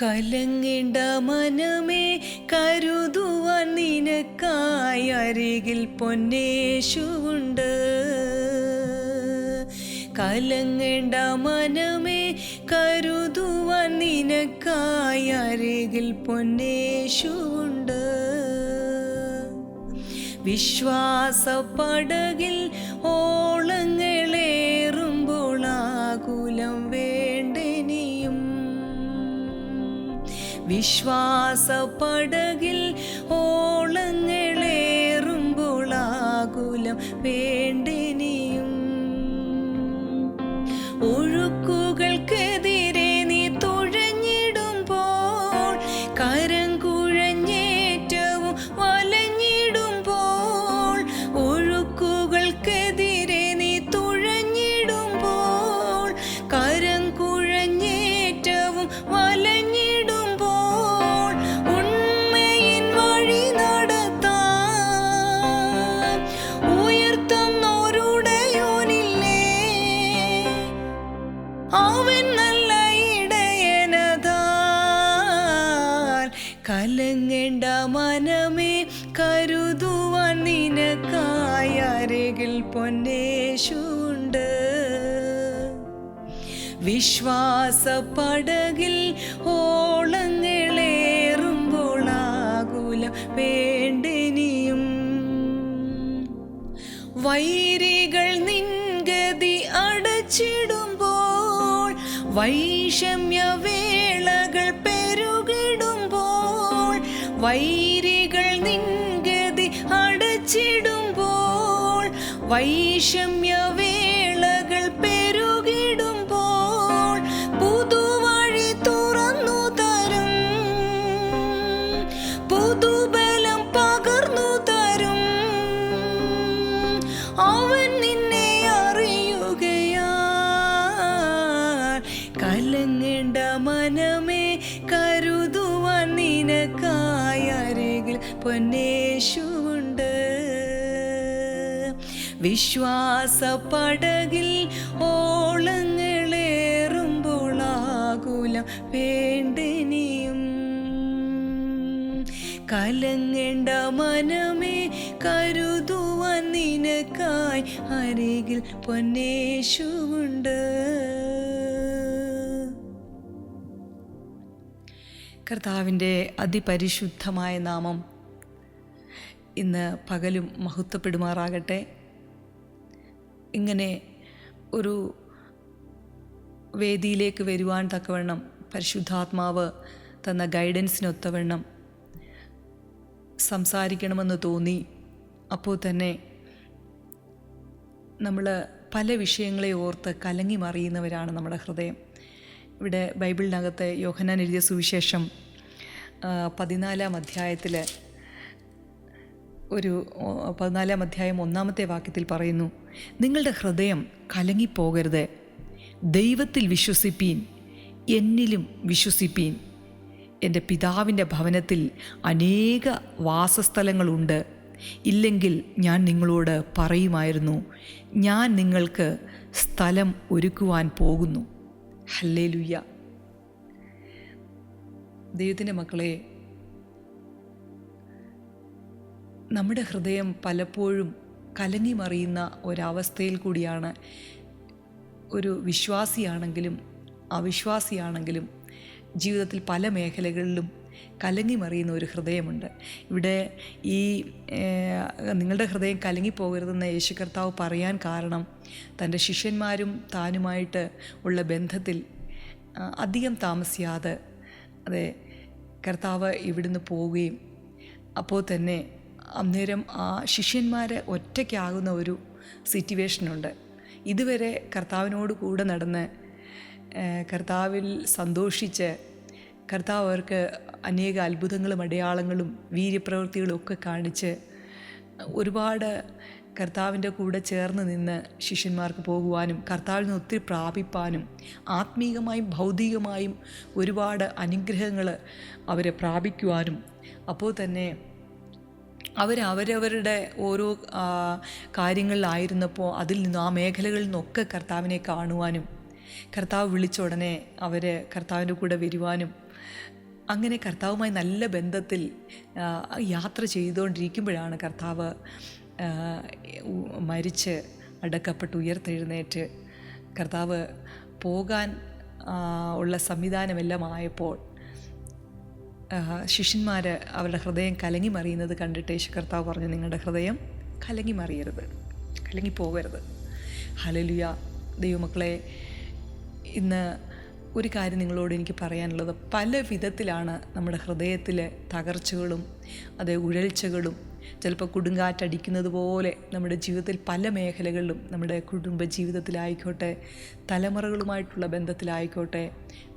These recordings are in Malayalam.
കലങ്ങേണ്ട മനമേ കരുതുവാൻ നിനക്കായി അരികിൽ പൊന്നേശുണ്ട് കലങ്ങേണ്ട മനമേ കരുതുവാൻ നിനക്കായി അരികിൽ പൊന്നേശുണ്ട് വിശ്വാസ പടകിൽ ഓളങ്ങളേറുമ്പോൾ ആകുലം വേണ്ടെനിയും വിശ്വാസപ്പടകിൽ ഓളങ്ങളേറുമ്പോൾ ആകുലം പൊന്നേശുണ്ട് വിശ്വാസപ്പടകിൽ ഓളങ്ങളേറുമ്പോൾ ഓളങ്ങളേറുമ്പോളാകുല വേണ്ടിനിയും. വൈരികൾ നിൻഗതി അടച്ചിടുമ്പോൾ വൈഷമ്യവേളകൾ പെരുകിടുമ്പോൾ വൈരികൾ നിൻഗതി അടച്ചിടുമ്പോൾ वैषम्यवे വിശ്വാസപ്പടകിൽ ഓളങ്ങളേറുമ്പോൾ ആകുലം വേണ്ടനിയും. കലങ്ങേണ്ട മനമേ കരുതുവാൻ നിനക്കായി അരികിൽ പൊന്നേശുണ്ട് കർത്താവിന്റെ അതിപരിശുദ്ധമായ നാമം ഇന്ന് പകലും മഹത്വപ്പെടുമാറാകട്ടെ. ഇങ്ങനെ ഒരു വേദിയിലേക്ക് വരുവാൻ തക്കവണ്ണം പരിശുദ്ധാത്മാവ് തന്ന ഗൈഡൻസിനൊത്തവണ്ണം സംസാരിക്കണമെന്ന് തോന്നി. അപ്പോൾ തന്നെ നമ്മൾ പല വിഷയങ്ങളെ ഓർത്ത് കലങ്ങി മറിയുന്നവരാണ് നമ്മുടെ ഹൃദയം. ഇവിടെ ബൈബിളിനകത്തെ യോഹനാൻ എഴുതിയ സുവിശേഷം പതിനാലാം അധ്യായത്തിൽ ഒരു പതിനാലാം അധ്യായം ഒന്നാമത്തെ വാക്യത്തിൽ പറയുന്നു നിങ്ങളുടെ ഹൃദയം കലങ്ങിപ്പോകരുത്. ദൈവത്തിൽ വിശ്വസിപ്പീൻ എന്നിലും വിശ്വസിപ്പീൻ. എന്റെ പിതാവിന്റെ ഭവനത്തിൽ അനേക വാസസ്ഥലങ്ങളുണ്ട്. ഇല്ലെങ്കിൽ ഞാൻ നിങ്ങളോട് പറയുമായിരുന്നു ഞാൻ നിങ്ങൾക്ക് സ്ഥലം ഒരുക്കുവാൻ പോകുന്നു. ഹല്ലേ ലുയ്യ ദൈവത്തിന്റെ മക്കളെ നമ്മുടെ ഹൃദയം പലപ്പോഴും കലങ്ങിമറിയുന്ന ഒരവസ്ഥയിൽ കൂടിയാണ് ഒരു വിശ്വാസിയാണെങ്കിലും അവിശ്വാസിയാണെങ്കിലും ജീവിതത്തിൽ പല മേഖലകളിലും കലങ്ങിമറിയുന്ന ഒരു ഹൃദയമുണ്ട്. ഇവിടെ ഈ നിങ്ങളുടെ ഹൃദയം കലങ്ങിപ്പോകരുതെന്ന് യേശു കർത്താവ് പറയാൻ കാരണം തന്റെ ശിഷ്യന്മാരും താനുമായിട്ട് ഉള്ള ബന്ധത്തിൽ അധികം താമസിയാതെ അതെ കർത്താവ് ഇവിടുന്ന് പോവുകയും അപ്പോൾ തന്നെ അന്നേരം ആ ശിഷ്യന്മാരെ ഒറ്റയ്ക്കാകുന്ന ഒരു സിറ്റുവേഷനുണ്ട്. ഇതുവരെ കർത്താവിനോട് കൂടെ നടന്ന് കർത്താവിൽ സന്തോഷിച്ച് കർത്താവ് അവർക്ക് അനേക അത്ഭുതങ്ങളും അടയാളങ്ങളും വീര്യപ്രവൃത്തികളും ഒക്കെ കാണിച്ച് ഒരുപാട് കർത്താവിന്റെ കൂടെ ചേർന്ന് നിന്ന് ശിഷ്യന്മാർക്ക് പോകുവാനും കർത്താവിൽ നിന്ന് ഒത്തിരി പ്രാപിപ്പാനും ആത്മീകമായും ഭൗതികമായും ഒരുപാട് അനുഗ്രഹങ്ങൾ അവരെ പ്രാപിക്കുവാനും അപ്പോൾ തന്നെ അവർ അവരവരുടെ ഓരോ കാര്യങ്ങളിലായിരുന്നപ്പോൾ അതിൽ നിന്ന് ആ മേഖലകളിൽ നിന്നൊക്കെ കർത്താവിനെ കാണുവാനും കർത്താവ് വിളിച്ച ഉടനെ അവർ കർത്താവിന്റെ കൂടെ വരുവാനും അങ്ങനെ കർത്താവുമായി നല്ല ബന്ധത്തിൽ യാത്ര ചെയ്തുകൊണ്ടിരിക്കുമ്പോഴാണ് കർത്താവ് മരിച്ച് അടക്കപ്പെട്ട് ഉയർത്തെഴുന്നേറ്റ് കർത്താവ് പോകാൻ ഉള്ള സംവിധാനമെല്ലാം ആയപ്പോൾ ശിഷ്യന്മാർ അവരുടെ ഹൃദയം കലങ്ങി മറിയുന്നത് കണ്ടിട്ട് യേശു കർത്താവ് പറഞ്ഞു നിങ്ങളുടെ ഹൃദയം കലങ്ങി മറിയരുത് കലങ്ങി പോകരുത് ഹലലുയ ദൈവമക്കളെ ഇന്ന് ഒരു കാര്യം നിങ്ങളോട് എനിക്ക് പറയാനുള്ളത്. പല വിധത്തിലാണ് നമ്മുടെ ഹൃദയത്തിലെ തകർച്ചകളും അതേ ഉഴൽച്ചകളും ചിലപ്പോൾ കൊടുങ്കാറ്റടിക്കുന്നത് പോലെ നമ്മുടെ ജീവിതത്തിൽ പല മേഖലകളിലും നമ്മുടെ കുടുംബ ജീവിതത്തിലായിക്കോട്ടെ തലമുറകളുമായിട്ടുള്ള ബന്ധത്തിലായിക്കോട്ടെ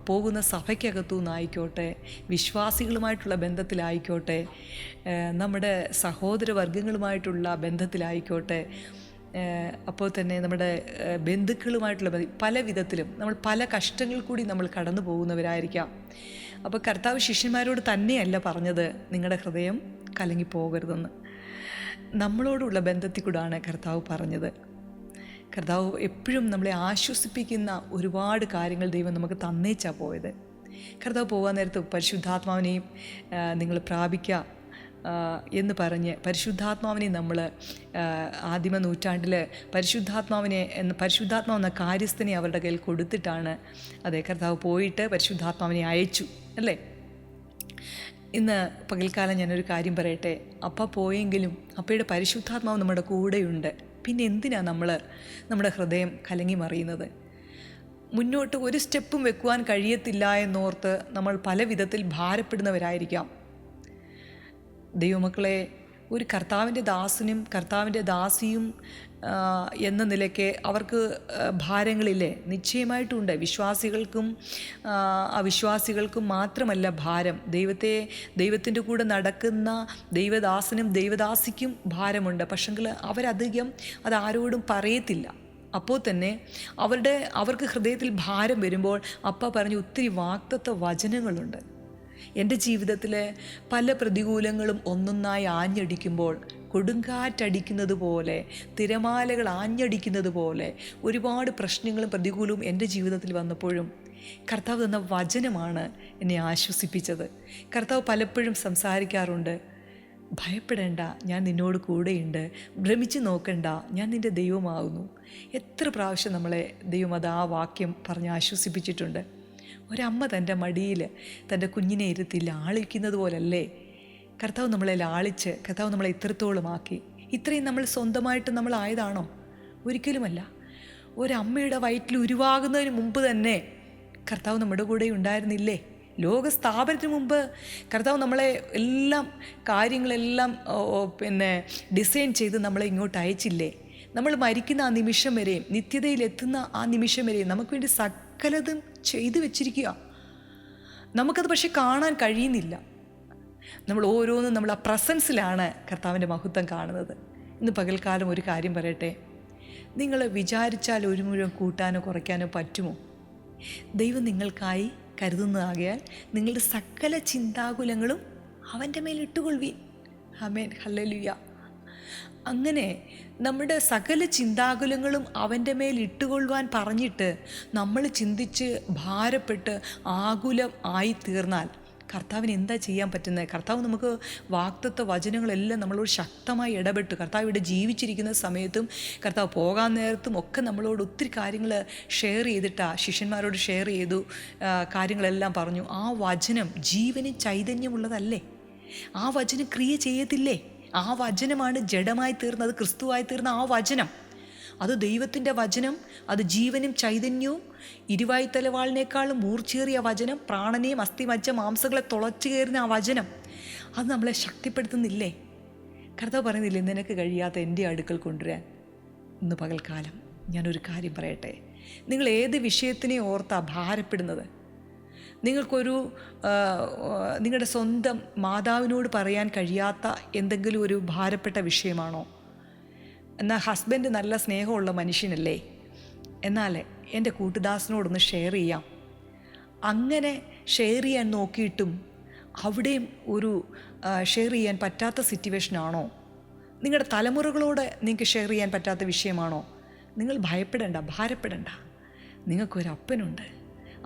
പോകുന്ന സഭയ്ക്കകത്തു നിന്നായിക്കോട്ടെ വിശ്വാസികളുമായിട്ടുള്ള ബന്ധത്തിലായിക്കോട്ടെ നമ്മുടെ സഹോദരവർഗങ്ങളുമായിട്ടുള്ള ബന്ധത്തിലായിക്കോട്ടെ അപ്പോൾ തന്നെ നമ്മുടെ ബന്ധുക്കളുമായിട്ടുള്ള പല വിധത്തിലും നമ്മൾ പല കഷ്ടങ്ങൾ കൂടി നമ്മൾ കടന്നു പോകുന്നവരായിരിക്കാം. അപ്പോൾ കർത്താവ് ശിഷ്യന്മാരോട് തന്നെയല്ല പറഞ്ഞത് നിങ്ങളുടെ ഹൃദയം കലങ്ങി പോകരുതെന്ന് നമ്മളോടുള്ള ബന്ധത്തിൽ കൂടാണ് കർത്താവ് പറഞ്ഞത്. കർത്താവ് എപ്പോഴും നമ്മളെ ആശ്വസിപ്പിക്കുന്ന ഒരുപാട് കാര്യങ്ങൾ ദൈവം നമുക്ക് തന്നേച്ചാ പോയത്. കർത്താവ് പോകാൻ നേരത്ത് പരിശുദ്ധാത്മാവിനെയും നിങ്ങൾ പ്രാപിക്കുക എന്ന് പറഞ്ഞ് പരിശുദ്ധാത്മാവിനെ നമ്മൾ ആദിമ നൂറ്റാണ്ടിൽ പരിശുദ്ധാത്മാവിനെ എന്ന പരിശുദ്ധാത്മാവ് എന്ന കാര്യസ്ഥനെ അവരുടെ കയ്യിൽ കൊടുത്തിട്ടാണ് അതെ കർത്താവ് പോയിട്ട് പരിശുദ്ധാത്മാവിനെ അയച്ചു അല്ലേ? ഇന്ന് പകൽക്കാലം ഞാനൊരു കാര്യം പറയട്ടെ. അപ്പ പോയെങ്കിലും അപ്പയുടെ പരിശുദ്ധാത്മാവ് നമ്മുടെ കൂടെയുണ്ട്. പിന്നെ എന്തിനാണ് നമ്മൾ നമ്മുടെ ഹൃദയം കലങ്ങി മറിയുന്നത്? മുന്നോട്ട് ഒരു സ്റ്റെപ്പും വെക്കുവാൻ കഴിയത്തില്ല എന്നോർത്ത് നമ്മൾ പല വിധത്തിൽ ഭാരപ്പെടുന്നവരായിരിക്കാം. ദൈവമക്കളെ ഒരു കർത്താവിന്റെ ദാസനും കർത്താവിന്റെ ദാസിയും എന്ന നിലയ്ക്ക് അവർക്ക് ഭാരങ്ങളില്ലേ? നിശ്ചയമായിട്ടുണ്ട്. വിശ്വാസികൾക്കും അവിശ്വാസികൾക്കും മാത്രമല്ല ഭാരം. ദൈവത്തെ ദൈവത്തിന്റെ കൂടെ നടക്കുന്ന ദൈവദാസനും ദൈവദാസിക്കും ഭാരമുണ്ട്. പക്ഷെങ്കിൽ അവരധികം അത് ആരോടും പറയത്തില്ല. അപ്പോൾ തന്നെ അവരുടെ അവർക്ക് ഹൃദയത്തിൽ ഭാരം വരുമ്പോൾ അപ്പ പറഞ്ഞ ഒത്തിരി വാക്തത്വ വചനങ്ങളുണ്ട്. എന്റെ ജീവിതത്തിലെ പല പ്രതികൂലങ്ങളും ഒന്നൊന്നായി ആഞ്ഞടിക്കുമ്പോൾ കൊടുങ്കാറ്റടിക്കുന്നത് പോലെ തിരമാലകൾ ആഞ്ഞടിക്കുന്നത് പോലെ ഒരുപാട് പ്രശ്നങ്ങളും പ്രതികൂലവും എന്റെ ജീവിതത്തിൽ വന്നപ്പോഴും കർത്താവ് തന്ന വചനമാണ് എന്നെ ആശ്വസിപ്പിച്ചത്. കർത്താവ് പലപ്പോഴും സംസാരിക്കാറുണ്ട് ഭയപ്പെടേണ്ട ഞാൻ നിന്നോട് കൂടെയുണ്ട്. ഭ്രമിച്ച് നോക്കണ്ട ഞാൻ നിന്റെ ദൈവമാകുന്നു. എത്ര പ്രാവശ്യം നമ്മളെ ദൈവം അത് ആ വാക്യം പറഞ്ഞ് ആശ്വസിപ്പിച്ചിട്ടുണ്ട്. ഒരമ്മ തന്റെ മടിയിൽ തന്റെ കുഞ്ഞിനെ ഇരുത്തി ലാളിക്കുന്നത് പോലല്ലേ കർത്താവ് നമ്മളെ ലാളിച്ച് കർത്താവ് നമ്മളെ ഇത്രത്തോളമാക്കി. ഇത്രയും നമ്മൾ സ്വന്തമായിട്ട് നമ്മളായതാണോ? ഒരിക്കലുമല്ല. ഒരമ്മയുടെ വയറ്റിൽ ഉരുവാകുന്നതിന് മുമ്പ് തന്നെ കർത്താവ് നമ്മുടെ കൂടെ ഉണ്ടായിരുന്നില്ലേ? ലോക സ്ഥാപനത്തിന് മുമ്പ് കർത്താവ് നമ്മളെ എല്ലാം കാര്യങ്ങളെല്ലാം പിന്നെ ഡിസൈൻ ചെയ്ത് നമ്മളെ ഇങ്ങോട്ട് അയച്ചില്ലേ? നമ്മൾ മരിക്കുന്ന ആ നിമിഷം വരെയും നിത്യതയിലെത്തുന്ന ആ നിമിഷം വരെയും നമുക്ക് വേണ്ടി സകലതും ചെയ്തു വെച്ചിരിക്കുക. നമുക്കത് പക്ഷെ കാണാൻ കഴിയുന്നില്ല. നമ്മൾ ഓരോന്നും നമ്മൾ ആ പ്രസൻസിലാണ് കർത്താവിന്റെ മഹത്വം കാണുന്നത്. ഇന്ന് പകൽക്കാലം ഒരു കാര്യം പറയട്ടെ. നിങ്ങൾ വിചാരിച്ചാൽ ഒരു മുഴുവൻ കൂട്ടാനോ കുറയ്ക്കാനോ പറ്റുമോ? ദൈവം നിങ്ങൾക്കായി കരുതുന്നതാകയാൽ നിങ്ങളുടെ സകല ചിന്താകുലങ്ങളും അവന്റെ മേൽ ഹമേൻ ഹല്ലലുയ. അങ്ങനെ നമ്മുടെ സകല ചിന്താകുലങ്ങളും അവന്റെ മേൽ ഇട്ടുകൊള്ളുവാൻ പറഞ്ഞിട്ട് നമ്മൾ ചിന്തിച്ച് ഭാരപ്പെട്ട് ആകുലം ആയി തീർന്നാൽ കർത്താവിന് എന്താ ചെയ്യാൻ പറ്റുന്നത്? കർത്താവ് നമുക്ക് വാക്തത്വ വചനങ്ങളെല്ലാം നമ്മളോട് ശക്തമായി ഇടപെട്ടു. കർത്താവ് ഇവിടെ ജീവിച്ചിരിക്കുന്ന സമയത്തും കർത്താവ് പോകാൻ നേരത്തും ഒക്കെ നമ്മളോട് ഒത്തിരി കാര്യങ്ങൾ ഷെയർ ചെയ്തിട്ടാ ശിഷ്യന്മാരോട് ഷെയർ ചെയ്തു കാര്യങ്ങളെല്ലാം പറഞ്ഞു. ആ വചനം ജീവന് ചൈതന്യമുള്ളതല്ലേ? ആ വചനം ക്രിയ ചെയ്യത്തില്ലേ? ആ വചനമാണ് ജഡമായി തീർന്നത് ക്രിസ്തുവായി തീർന്ന ആ വചനം. അത് ദൈവത്തിന്റെ വചനം അത് ജീവനും ചൈതന്യവും ഇരുവായി തലവാളിനേക്കാളും മൂർച്ചേറിയ വചനം പ്രാണനെയും അസ്ഥിമജ്ജ മാംസങ്ങളെ തുളച്ചു കയറുന്ന ആ വചനം അത് നമ്മളെ ശക്തിപ്പെടുത്തുന്നില്ലേ? കർത്താവ് പറയുന്നില്ലേ നിനക്ക് കഴിയാത്ത എന്റെ അടുക്കൽ കൊണ്ടുവരാൻ ഇന്ന് പകൽക്കാലം ഞാനൊരു കാര്യം പറയട്ടെ? നിങ്ങൾ ഏത് വിഷയത്തിനെ ഓർത്താ ഭാരപ്പെടുന്നത്? നിങ്ങൾക്കൊരു നിങ്ങളുടെ സ്വന്തം മാതാവിനോട് പറയാൻ കഴിയാത്ത എന്തെങ്കിലും ഒരു ഭാരപ്പെട്ട വിഷയമാണോ? എന്നാൽ ഹസ്ബൻഡ് നല്ല സ്നേഹമുള്ള മനുഷ്യനല്ലേ? എന്നാൽ എന്റെ കൂട്ടുദാസനോടൊന്ന് ഷെയർ ചെയ്യാം. അങ്ങനെ ഷെയർ ചെയ്യാൻ നോക്കിയിട്ടും അവിടെയും ഒരു ഷെയർ ചെയ്യാൻ പറ്റാത്ത സിറ്റുവേഷനാണോ നിങ്ങളുടെ തലമുറകളോട് നിങ്ങൾക്ക് ഷെയർ ചെയ്യാൻ പറ്റാത്ത വിഷയമാണോ? നിങ്ങൾ ഭയപ്പെടേണ്ട ഭാരപ്പെടേണ്ട. നിങ്ങൾക്കൊരു അപ്പനുണ്ട്.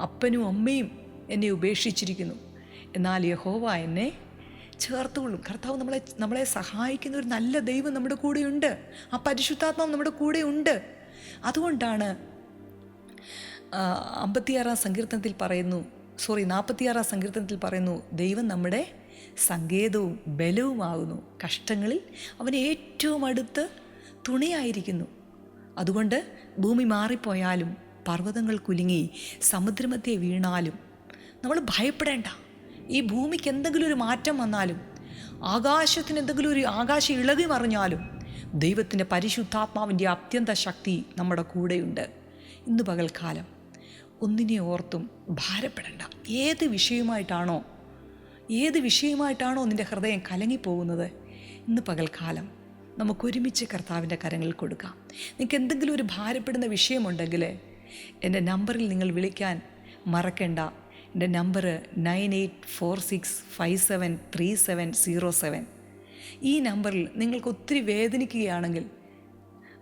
അപ്പനും അമ്മയും എന്നെ ഉപേക്ഷിച്ചിരിക്കുന്നു. എന്നാൽ യഹോവ എന്നെ ചേർത്തുകൊള്ളും. കർത്താവ് നമ്മളെ നമ്മളെ സഹായിക്കുന്ന ഒരു നല്ല ദൈവം നമ്മുടെ കൂടെയുണ്ട്. ആ പരിശുദ്ധാത്മാവ് നമ്മുടെ കൂടെയുണ്ട്. അതുകൊണ്ടാണ് അമ്പത്തിയാറാം സങ്കീർത്തനത്തിൽ പറയുന്നു സോറി നാൽപ്പത്തിയാറാം സങ്കീർത്തനത്തിൽ പറയുന്നു ദൈവം നമ്മുടെ സങ്കേതവും ബലവുമാകുന്നു. കഷ്ടങ്ങളിൽ അവന് ഏറ്റവും അടുത്ത് തുണയായിരിക്കുന്നു. അതുകൊണ്ട് ഭൂമി മാറിപ്പോയാലും പർവതങ്ങൾ കുലുങ്ങി സമുദ്രമധ്യേ വീണാലും നമ്മൾ ഭയപ്പെടേണ്ട. ഈ ഭൂമിക്ക് എന്തെങ്കിലും ഒരു മാറ്റം വന്നാലും ആകാശത്തിന് എന്തെങ്കിലും ഒരു ആകാശ ഇളകി മറിഞ്ഞാലും ദൈവത്തിന്റെ പരിശുദ്ധാത്മാവിന്റെ അത്യന്ത ശക്തി നമ്മുടെ കൂടെയുണ്ട്. ഇന്ന് പകൽക്കാലം ഒന്നിനെ ഓർത്തും ഭാരപ്പെടേണ്ട. ഏത് വിഷയമായിട്ടാണോ ഏത് വിഷയമായിട്ടാണോ നിന്റെ ഹൃദയം കലങ്ങിപ്പോകുന്നത്? ഇന്ന് പകൽക്കാലം നമുക്കൊരുമിച്ച് കർത്താവിന്റെ കരങ്ങളിൽ കൊടുക്കാം. നിങ്ങൾക്ക് എന്തെങ്കിലും ഒരു ഭാരപ്പെടുന്ന വിഷയമുണ്ടെങ്കിൽ എന്റെ നമ്പറിൽ നിങ്ങൾ വിളിക്കാൻ മറക്കണ്ട. എന്റെ number nine eight four six five seven three seven zero seven. ഈ നമ്പറിൽ നിങ്ങൾക്ക് ഒത്തിരി വേദനിക്കുകയാണെങ്കിൽ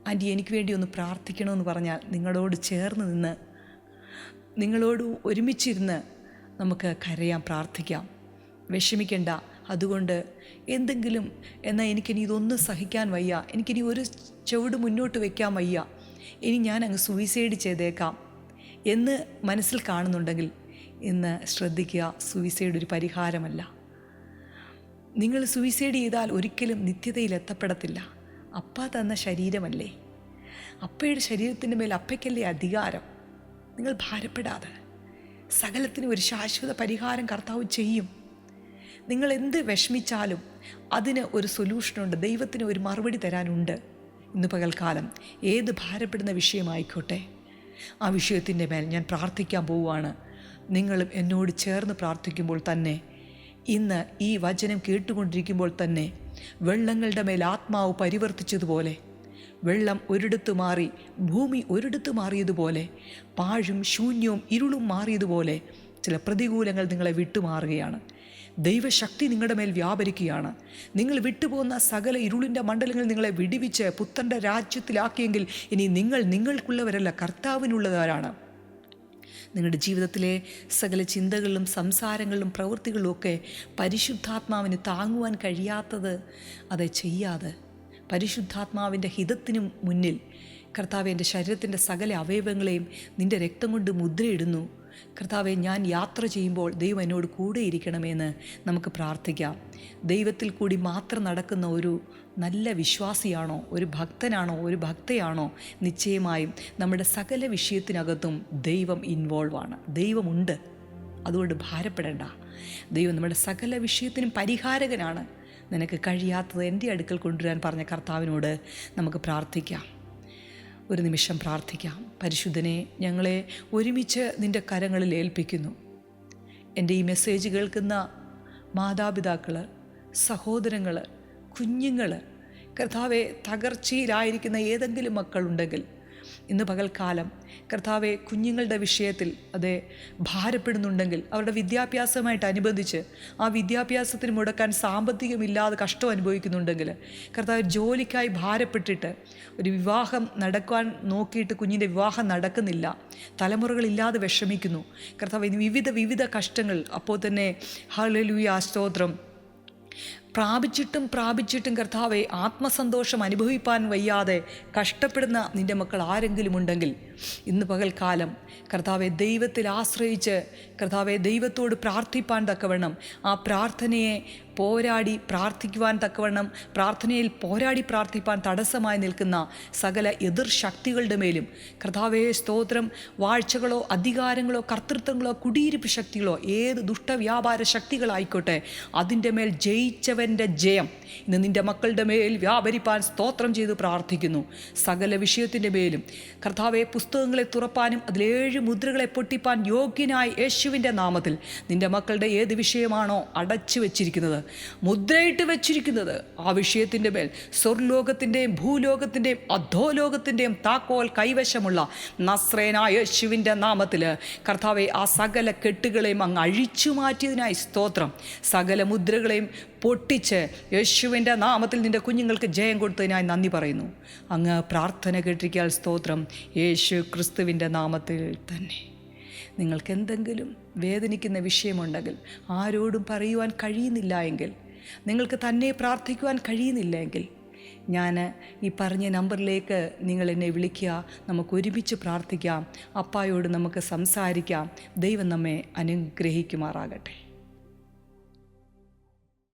ആന്റി എനിക്ക് വേണ്ടി ഒന്ന് പ്രാർത്ഥിക്കണമെന്ന് പറഞ്ഞാൽ നിങ്ങളോട് ചേർന്ന് നിന്ന് നിങ്ങളോട് ഒരുമിച്ചിരുന്ന് നമുക്ക് കരയാം പ്രാർത്ഥിക്കാം. വിഷമിക്കണ്ട. അതുകൊണ്ട് എന്തെങ്കിലും എന്നാൽ എനിക്കിനി ഇതൊന്നും സഹിക്കാൻ വയ്യ. എനിക്കിനി ഒരു ചുവട് മുന്നോട്ട് വയ്ക്കാൻ വയ്യ. ഇനി ഞാൻ അങ്ങ് സൂയിസൈഡ് ചെയ്തേക്കാം എന്ന് മനസ്സിൽ കാണുന്നുണ്ടെങ്കിൽ ഇന്ന് ശ്രദ്ധിക്കുക സൂയിസൈഡ് ഒരു പരിഹാരമല്ല. നിങ്ങൾ സൂയിസൈഡ് ചെയ്താൽ ഒരിക്കലും നിത്യതയിൽ എത്തപ്പെടത്തില്ല. അപ്പ തന്ന ശരീരമല്ലേ? അപ്പയുടെ ശരീരത്തിന്റെ മേൽ അപ്പയ്ക്കല്ലേ അധികാരം? നിങ്ങൾ ഭാരപ്പെടാതെ. സകലത്തിനും ഒരു ശാശ്വത പരിഹാരം കർത്താവ് ചെയ്യും. നിങ്ങൾ എന്ത് വിഷമിച്ചാലും അതിന് ഒരു സൊല്യൂഷനുണ്ട് ദൈവത്തിന് ഒരു മറുപടി തരാനുണ്ട്. ഇന്ന് പകൽക്കാലം ഏത് ഭാരപ്പെടുന്ന വിഷയമായിക്കോട്ടെ? ആ വിഷയത്തിന്റെ മേൽ ഞാൻ പ്രാർത്ഥിക്കാൻ പോവുകയാണ്. നിങ്ങളും എന്നോട് ചേർന്ന് പ്രാർത്ഥിക്കുമ്പോൾ തന്നെ ഇന്ന് ഈ വചനം കേട്ടുകൊണ്ടിരിക്കുമ്പോൾ തന്നെ വെള്ളങ്ങളുടെ മേൽ ആത്മാവ് പരിവർത്തിച്ചതുപോലെ വെള്ളം ഒരിടത്ത് മാറി ഭൂമി ഒരിടത്ത് മാറിയതുപോലെ പാഴും ശൂന്യവും ഇരുളും മാറിയതുപോലെ ചില പ്രതികൂലങ്ങൾ നിങ്ങളെ വിട്ടുമാറുകയാണ്. ദൈവശക്തി നിങ്ങളുടെ മേൽ വ്യാപരിക്കുകയാണ്. നിങ്ങൾ വിട്ടുപോകുന്ന സകല ഇരുളിന്റെ മണ്ഡലങ്ങൾ നിങ്ങളെ വിടിവിച്ച് പുത്തന്റെ രാജ്യത്തിലാക്കിയെങ്കിൽ ഇനി നിങ്ങൾ നിങ്ങൾക്കുള്ളവരല്ല കർത്താവിനുള്ളവരാണ്. നിങ്ങളുടെ ജീവിതത്തിലെ സകല ചിന്തകളിലും സംസാരങ്ങളിലും പ്രവൃത്തികളിലും ഒക്കെ പരിശുദ്ധാത്മാവിന് താങ്ങുവാൻ കഴിയാത്തത് അത് ചെയ്യാതെ പരിശുദ്ധാത്മാവിന്റെ ഹിതത്തിനു മുന്നിൽ കർത്താവ് എന്റെ ശരീരത്തിന്റെ സകല അവയവങ്ങളെയും നിന്റെ രക്തം കൊണ്ട് മുദ്രയിടുന്നു. കർത്താവെ ഞാൻ യാത്ര ചെയ്യുമ്പോൾ ദൈവം എന്നോട് കൂടെ ഇരിക്കണമെന്ന് നമുക്ക് പ്രാർത്ഥിക്കാം. ദൈവത്തിൽ കൂടി മാത്രം നടക്കുന്ന ഒരു നല്ല വിശ്വാസിയാണോ? ഒരു ഭക്തനാണോ? ഒരു ഭക്തയാണോ? നിശ്ചയമായും നമ്മുടെ സകല വിഷയത്തിനകത്തും ദൈവം ഇൻവോൾവ് ആണ്. ദൈവമുണ്ട്. അതുകൊണ്ട് ഭാരപ്പെടേണ്ട. ദൈവം നമ്മുടെ സകല വിഷയത്തിനും പരിഹാരകനാണ്. നിനക്ക് കഴിയാത്തത് എന്റെ അടുക്കൽ കൊണ്ടുവരാൻ പറഞ്ഞ കർത്താവിനോട് നമുക്ക് പ്രാർത്ഥിക്കാം. ഒരു നിമിഷം പ്രാർത്ഥിക്കാം. പരിശുദ്ധനെ ഞങ്ങളെ ഒരുമിച്ച് നിന്റെ കരങ്ങളിൽ ഏൽപ്പിക്കുന്നു. എന്റെ ഈ മെസ്സേജ് കേൾക്കുന്ന മാതാപിതാക്കൾ സഹോദരങ്ങൾ കുഞ്ഞുങ്ങൾ കർത്താവെ തകർച്ചയിലായിരിക്കുന്ന ഏതെങ്കിലും മക്കളുണ്ടെങ്കിൽ ഇന്ന് പകൽക്കാലം കർത്താവെ കുഞ്ഞുങ്ങളുടെ വിഷയത്തിൽ അത് ഭാരപ്പെടുന്നുണ്ടെങ്കിൽ അവരുടെ വിദ്യാഭ്യാസമായിട്ട് അനുബന്ധിച്ച് ആ വിദ്യാഭ്യാസത്തിന് മുടക്കാൻ സാമ്പത്തികമില്ലാതെ കഷ്ടം അനുഭവിക്കുന്നുണ്ടെങ്കിൽ കർത്താവ് ജോലിക്കായി ഭാരപ്പെട്ടിട്ട് ഒരു വിവാഹം നടക്കാൻ നോക്കിയിട്ട് കുഞ്ഞിന്റെ വിവാഹം നടക്കുന്നില്ല. തലമുറകളില്ലാതെ വിഷമിക്കുന്നു. കർത്താവ് വിവിധ വിവിധ കഷ്ടങ്ങൾ. അപ്പോൾ തന്നെ ഹലലുയ സ്തോത്രം. പ്രാപിച്ചിട്ടും പ്രാപിച്ചിട്ടും കർത്താവെ ആത്മസന്തോഷം അനുഭവിപ്പാൻ വയ്യാതെ കഷ്ടപ്പെടുന്ന നിന്റെ മക്കൾ ആരെങ്കിലും ഉണ്ടെങ്കിൽ ഇന്ന് പകൽക്കാലം കർത്താവെ ദൈവത്തിൽ ആശ്രയിച്ച് കർത്താവെ ദൈവത്തോട് പ്രാർത്ഥിപ്പാൻ തക്കവണ്ണം ആ പ്രാർത്ഥനയെ പോരാടി പ്രാർത്ഥിക്കുവാൻ തക്കവണ്ണം പ്രാർത്ഥനയിൽ പോരാടി പ്രാർത്ഥിപ്പാൻ തടസ്സമായി നിൽക്കുന്ന സകല എതിർ ശക്തികളുടെ മേലും കർത്താവെ സ്തോത്രം വാഴ്ചകളോ അധികാരങ്ങളോ കർത്തൃത്വങ്ങളോ കുടിയിരിപ്പ് ശക്തികളോ ഏത് ദുഷ്ടവ്യാപാര ശക്തികളായിക്കോട്ടെ അതിന്റെ മേൽ ജയിച്ചവന്റെ ജയം. ഇന്ന് നിന്റെ മക്കളുടെ മേൽ വ്യാപരിപ്പാൻ സ്തോത്രം ചെയ്ത് പ്രാർത്ഥിക്കുന്നു. സകല വിഷയത്തിന്റെ മേലും കർത്താവെ പുസ്തകങ്ങളെ തുറപ്പാനും അതിലേഴ് മുദ്രകളെ പൊട്ടിപ്പാൻ യോഗ്യനായ യേശുവിന്റെ നാമത്തിൽ നിന്റെ മക്കളുടെ ഏത് വിഷയമാണോ അടച്ചു വെച്ചിരിക്കുന്നത് മുദ്രയിട്ട് വെച്ചിരിക്കുന്നത് ആ വിഷയത്തിന്റെ മേൽ സ്വർലോകത്തിന്റെയും ഭൂലോകത്തിന്റെയും അധോലോകത്തിന്റെയും താക്കോൽ കൈവശമുള്ള നസ്രേനായ യേശുവിന്റെ നാമത്തിൽ കർത്താവെ ആ സകല കെട്ടുകളെയും അങ്ങ് അഴിച്ചു മാറ്റിയതിനായി സ്തോത്രം. സകല മുദ്രകളെയും പൊട്ടിച്ച് യേശുവിന്റെ നാമത്തിൽ നിന്റെ കുഞ്ഞുങ്ങൾക്ക് ജയം കൊടുത്തതിനായി നന്ദി പറയുന്നു. അങ്ങ് പ്രാർത്ഥന കേട്ടിരിക്കാൻ സ്തോത്രം. യേശു ക്രിസ്തുവിന്റെ നാമത്തിൽ തന്നെ. നിങ്ങൾക്ക് എന്തെങ്കിലും വേദനിക്കുന്ന വിഷയമുണ്ടെങ്കിൽ ആരോടും പറയുവാൻ കഴിയുന്നില്ല എങ്കിൽ നിങ്ങൾക്ക് തന്നെ പ്രാർത്ഥിക്കുവാൻ കഴിയുന്നില്ല എങ്കിൽ ഞാൻ ഈ പറഞ്ഞ നമ്പറിലേക്ക് നിങ്ങൾ എന്നെ വിളിക്കുക. നമുക്ക് ഒരുമിച്ച് പ്രാർത്ഥിക്കാം. അപ്പായോട് നമുക്ക് സംസാരിക്കാം. ദൈവം നമ്മെ അനുഗ്രഹിക്കുമാറാകട്ടെ.